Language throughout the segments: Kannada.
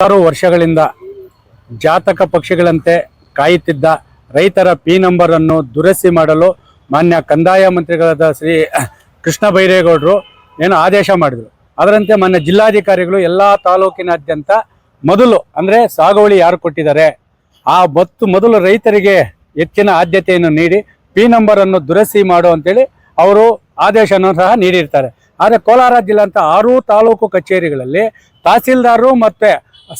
ಹತ್ತಾರು ವರ್ಷಗಳಿಂದ ಜಾತಕ ಪಕ್ಷಿಗಳಂತೆ ಕಾಯುತ್ತಿದ್ದ ರೈತರ ಪಿ ನಂಬರ್ ಅನ್ನು ದುರಸ್ತಿ ಮಾಡಲು ಮಾನ್ಯ ಕಂದಾಯ ಮಂತ್ರಿಗಳಾದ ಶ್ರೀ ಕೃಷ್ಣ ಬೈರೇಗೌಡರು ಏನು ಆದೇಶ ಮಾಡಿದರು. ಅದರಂತೆ ಮಾನ್ಯ ಜಿಲ್ಲಾಧಿಕಾರಿಗಳು ಎಲ್ಲ ತಾಲೂಕಿನಾದ್ಯಂತ ಮೊದಲು, ಅಂದರೆ ಸಾಗುವಳಿ ಯಾರು ಕೊಟ್ಟಿದ್ದಾರೆ, ಆ ಬತ್ತು ಮೊದಲು ರೈತರಿಗೆ ಹೆಚ್ಚಿನ ಆದ್ಯತೆಯನ್ನು ನೀಡಿ ಪಿ ನಂಬರ್ ಅನ್ನು ದುರಸ್ತಿ ಮಾಡು ಅಂತೇಳಿ ಅವರು ಆದೇಶವನ್ನು ಸಹ ನೀಡಿರ್ತಾರೆ. ಆದರೆ ಕೋಲಾರ ಜಿಲ್ಲೆ ಅಂತ ಆರು ತಾಲೂಕು ಕಚೇರಿಗಳಲ್ಲಿ ತಹಸೀಲ್ದಾರರು ಮತ್ತೆ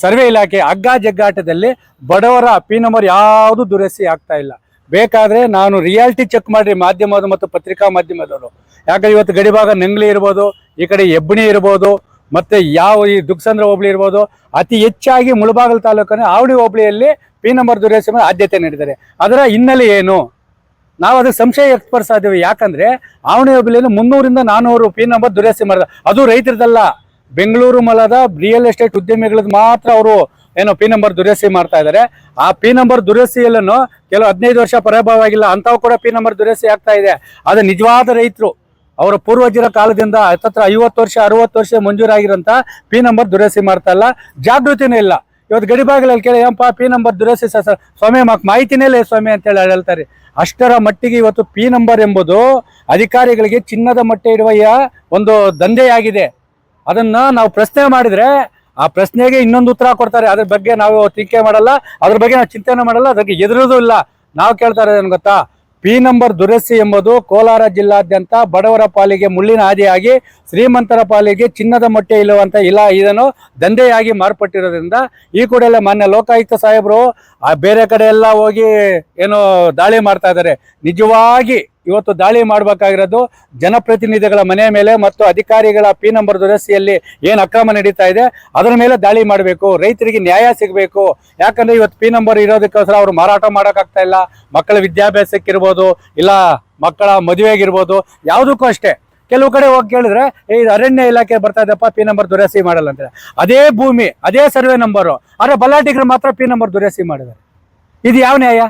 ಸರ್ವೆ ಇಲಾಖೆ ಹಗ್ಗ ಜಗ್ಗಾಟದಲ್ಲಿ ಬಡವರ ಪಿ ನಂಬರ್ ಯಾವುದು ದುರಸ್ತಿ ಆಗ್ತಾ ಇಲ್ಲ. ಬೇಕಾದ್ರೆ ನಾನು ರಿಯಾಲಿಟಿ ಚೆಕ್ ಮಾಡ್ರಿ ಮಾಧ್ಯಮದ ಮತ್ತು ಪತ್ರಿಕಾ ಮಾಧ್ಯಮದವರು. ಯಾಕಂದ್ರೆ ಇವತ್ತು ಗಡಿಭಾಗ ನಂಗ್ಲಿ ಇರ್ಬೋದು, ಈ ಕಡೆ ಎಬ್ಬಣಿ ಇರ್ಬೋದು, ಮತ್ತೆ ಯಾವ ಈ ದುಗ್ಸಂದ್ರ ಹೋಬಳಿ ಇರ್ಬೋದು, ಅತಿ ಹೆಚ್ಚಾಗಿ ಮುಳಬಾಗಲ್ ತಾಲೂಕಿನ ಆವಡಿ ಹೋಬಳಿಯಲ್ಲಿ ಪಿ ನಂಬರ್ ದುರಸ್ತಿ ಮೇಲೆ ಆದ್ಯತೆ ನೀಡಿದ್ದಾರೆ. ಅದರ ಹಿನ್ನೆಲೆ ಏನು? ನಾವು ಅದಕ್ಕೆ ಸಂಶಯ ವ್ಯಕ್ತಪಡಿಸ್ತಾ ಇದ್ದೀವಿ ಯಾಕಂದ್ರೆ ಆವಣಿ ಹೋಬಳಿಯಲ್ಲಿ ಮುನ್ನೂರಿಂದ ನಾನೂರು ಪಿ ನಂಬರ್ ದುರಸ್ತಿ ಮಾಡಿದ ಅದು ರೈತರದಲ್ಲ. ಬೆಂಗಳೂರು ಮಲದ ರಿಯಲ್ ಎಸ್ಟೇಟ್ ಉದ್ಯಮಿಗಳದ್ದು ಮಾತ್ರ ಅವರು ಏನೋ ಪಿ ನಂಬರ್ ದುರಸ್ತಿ ಮಾಡ್ತಾ ಇದ್ದಾರೆ. ಆ ಪಿ ನಂಬರ್ ದುರಸ್ತಿಯಲ್ಲೂ ಕೆಲವು ಹದಿನೈದು ವರ್ಷ ಪರಾಭವ ಆಗಿಲ್ಲ, ಅಂಥವು ಕೂಡ ಪಿ ನಂಬರ್ ದುರಸ್ತಿ ಆಗ್ತಾ ಇದೆ. ಅದು ನಿಜವಾದ ರೈತರು, ಅವರ ಪೂರ್ವಜರ ಕಾಲದಿಂದ ಹತ್ತತ್ರ ಐವತ್ತು ವರ್ಷ, ಅರವತ್ತು ವರ್ಷ ಮಂಜೂರಾಗಿರೋಂಥ ಪಿ ನಂಬರ್ ದುರಸ್ತಿ ಮಾಡ್ತಾ ಇಲ್ಲ. ಜಾಗೃತಿನೇ ಇಲ್ಲ. ಇವತ್ತು ಗಡಿಬಾಗಿಲಲ್ಲಿ ಕೇಳಿ ಏನಪ್ಪ ಪಿ ನಂಬರ್ ದುರಸ್ತಿ ಸರ್ ಸ್ವಾಮಿ, ಮಾಕ್ ಮಾಹಿತಿನೇ ಇಲ್ಲ ಸ್ವಾಮಿ ಅಂತೇಳಿ ಹೇಳ್ತಾರೆ ಅಷ್ಟರ ಮಟ್ಟಿಗೆ ಇವತ್ತು ಪಿ ನಂಬರ್ ಎಂಬುದು ಅಧಿಕಾರಿಗಳಿಗೆ ಚಿನ್ನದ ಮೊಟ್ಟೆ ಇಡುವ ಒಂದು ದಂಧೆಯಾಗಿದೆ. ಅದನ್ನ ನಾವು ಪ್ರಶ್ನೆ ಮಾಡಿದ್ರೆ ಆ ಪ್ರಶ್ನೆಗೆ ಇನ್ನೊಂದು ಉತ್ತರ ಕೊಡ್ತಾರೆ. ಅದ್ರ ಬಗ್ಗೆ ನಾವು ಟೀಕೆ ಮಾಡಲ್ಲ. ಅದ್ರ ಬಗ್ಗೆ ನಾವು ಚಿಂತನೆ ಮಾಡಲ್ಲ. ಅದಕ್ಕೆ ಎದುರೋದು ಇಲ್ಲ. ನಾವು ಕೇಳ್ತಾ ಇರೋದೇನು ಗೊತ್ತಾ? ಪಿ ನಂಬರ್ ದುರಸ್ತಿ ಎಂಬುದು ಕೋಲಾರ ಜಿಲ್ಲಾದ್ಯಂತ ಬಡವರ ಪಾಲಿಗೆ ಮುಳ್ಳಿನ ಹಾದಿಯಾಗಿ ಶ್ರೀಮಂತರ ಪಾಲಿಗೆ ಚಿನ್ನದ ಮೊಟ್ಟೆ ಇಲ್ಲವಂತ ಇಲ್ಲ ಇದನ್ನು ದಂಧೆಯಾಗಿ ಮಾರ್ಪಟ್ಟಿರೋದ್ರಿಂದ ಈ ಕೂಡಲೇ ಮಾನ್ಯ ಲೋಕಾಯುಕ್ತ ಸಾಹೇಬರು ಆ ಬೇರೆ ಕಡೆ ಎಲ್ಲ ಹೋಗಿ ಏನು ದಾಳಿ ಮಾಡ್ತಾ ಇದ್ದಾರೆ. ನಿಜವಾಗಿ ಇವತ್ತು ದಾಳಿ ಮಾಡಬೇಕಾಗಿರೋದು ಜನಪ್ರತಿನಿಧಿಗಳ ಮನೆ ಮೇಲೆ ಮತ್ತು ಅಧಿಕಾರಿಗಳ ಪಿ ನಂಬರ್ ದುರಸ್ತಿಯಲ್ಲಿ ಏನು ಅಕ್ರಮ ನಡೀತಾ ಇದೆ, ಅದರ ಮೇಲೆ ದಾಳಿ ಮಾಡಬೇಕು, ರೈತರಿಗೆ ನ್ಯಾಯ ಸಿಗಬೇಕು. ಯಾಕಂದ್ರೆ ಇವತ್ತು ಪಿ ನಂಬರ್ ಇರೋದಕ್ಕೋಸ್ಕರ ಅವರು ಮಾರಾಟ ಮಾಡೋಕ್ಕಾಗ್ತಾ ಇಲ್ಲ, ಮಕ್ಕಳ ವಿದ್ಯಾಭ್ಯಾಸಕ್ಕಿರ್ಬೋದು, ಇಲ್ಲ ಮಕ್ಕಳ ಮದುವೆಗಿರ್ಬೋದು, ಯಾವುದಕ್ಕೂ ಅಷ್ಟೇ. ಕೆಲವು ಕಡೆ ಹೋಗಿ ಕೇಳಿದ್ರೆ ಈ ಅರಣ್ಯ ಇಲಾಖೆ ಬರ್ತಾ ಇದೆಪ್ಪ ಪಿ ನಂಬರ್ ದುರಸ್ತಿ ಮಾಡಲ್ಲ ಅಂತಾರೆ. ಅದೇ ಭೂಮಿ, ಅದೇ ಸರ್ವೆ ನಂಬರು. ಆದರೆ ಬಲಾಟಿಗರು ಮಾತ್ರ ಪಿ ನಂಬರ್ ದುರಸ್ತಿ ಮಾಡಿದ್ದಾರೆ. ಇದು ಯಾವ ನ್ಯಾಯ?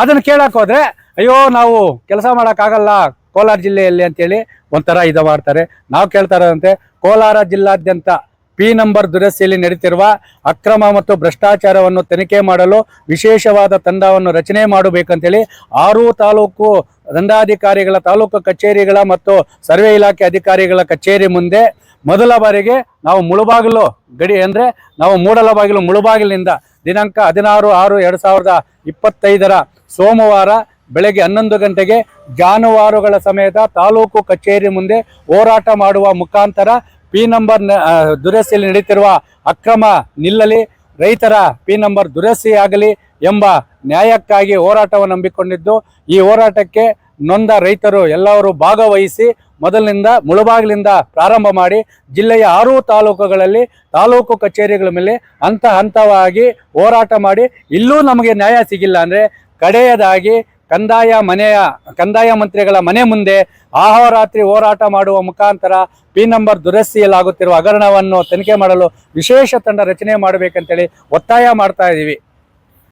ಅದನ್ನು ಕೇಳಕ್ ಹೋದ್ರೆ, ಅಯ್ಯೋ, ನಾವು ಕೆಲಸ ಮಾಡೋಕ್ಕಾಗಲ್ಲ ಕೋಲಾರ ಜಿಲ್ಲೆಯಲ್ಲಿ ಅಂತೇಳಿ ಒಂಥರ ಇದು ಮಾಡ್ತಾರೆ. ನಾವು ಕೇಳ್ತಾ ಇರೋದಂತೆ, ಕೋಲಾರ ಜಿಲ್ಲಾದ್ಯಂತ ಪಿ ನಂಬರ್ ದುರಸ್ತಿಯಲ್ಲಿ ನಡೀತಿರುವ ಅಕ್ರಮ ಮತ್ತು ಭ್ರಷ್ಟಾಚಾರವನ್ನು ತನಿಖೆ ಮಾಡಲು ವಿಶೇಷವಾದ ತಂಡವನ್ನು ರಚನೆ ಮಾಡಬೇಕಂತೇಳಿ ಆರು ತಾಲೂಕು ದಂಡಾಧಿಕಾರಿಗಳ, ತಾಲೂಕು ಕಚೇರಿಗಳ ಮತ್ತು ಸರ್ವೆ ಇಲಾಖೆ ಅಧಿಕಾರಿಗಳ ಕಚೇರಿ ಮುಂದೆ ಮೊದಲ ಬಾರಿಗೆ ನಾವು ಮುಳುಬಾಗಿಲು ಗಡಿ ಅಂದರೆ ನಾವು ಮೂಡಲ ಬಾಗಿಲು ಮುಳುಬಾಗಿಲಿನಿಂದ ದಿನಾಂಕ ಹದಿನಾರು ಆರು ಎರಡು ಸಾವಿರದ ಇಪ್ಪತ್ತೈದರ ಸೋಮವಾರ ಬೆಳಗ್ಗೆ ಹನ್ನೊಂದು ಗಂಟೆಗೆ ಜಾನುವಾರುಗಳ ಸಮೇತ ತಾಲೂಕು ಕಚೇರಿ ಮುಂದೆ ಹೋರಾಟ ಮಾಡುವ ಮುಖಾಂತರ ಪಿ ನಂಬರ್ ದುರಸ್ತಿಯಲ್ಲಿ ನಡೀತಿರುವ ಅಕ್ರಮ ನಿಲ್ಲಲಿ, ರೈತರ ಪಿ ನಂಬರ್ ದುರಸ್ತಿಯಾಗಲಿ ಎಂಬ ನ್ಯಾಯಕ್ಕಾಗಿ ಹೋರಾಟವನ್ನು ನಂಬಿಕೊಂಡಿದ್ದು, ಈ ಹೋರಾಟಕ್ಕೆ ನೊಂದ ರೈತರು ಎಲ್ಲರೂ ಭಾಗವಹಿಸಿ ಮೊದಲಿನಿಂದ ಮುಳುಬಾಗಿಲಿಂದ ಪ್ರಾರಂಭ ಮಾಡಿ ಜಿಲ್ಲೆಯ ಆರು ತಾಲೂಕುಗಳಲ್ಲಿ ತಾಲೂಕು ಕಚೇರಿಗಳ ಮೇಲೆ ಹಂತ ಹಂತವಾಗಿ ಹೋರಾಟ ಮಾಡಿ ಇಲ್ಲೂ ನಮಗೆ ನ್ಯಾಯ ಸಿಗಿಲ್ಲ ಅಂದರೆ ಕಡೆಯದಾಗಿ ಕಂದಾಯ ಮನೆಯ, ಕಂದಾಯ ಮಂತ್ರಿಗಳ ಮನೆ ಮುಂದೆ ಆಹೋರಾತ್ರಿ ಹೋರಾಟ ಮಾಡುವ ಮುಖಾಂತರ ಪಿ ನಂಬರ್ ದುರಸ್ತಿಯಲ್ಲಾಗುತ್ತಿರುವ ಹಗರಣವನ್ನು ತನಿಖೆ ಮಾಡಲು ವಿಶೇಷ ತಂಡ ರಚನೆ ಮಾಡಬೇಕಂತೇಳಿ ಒತ್ತಾಯ ಮಾಡ್ತಾ ಇದ್ದೀವಿ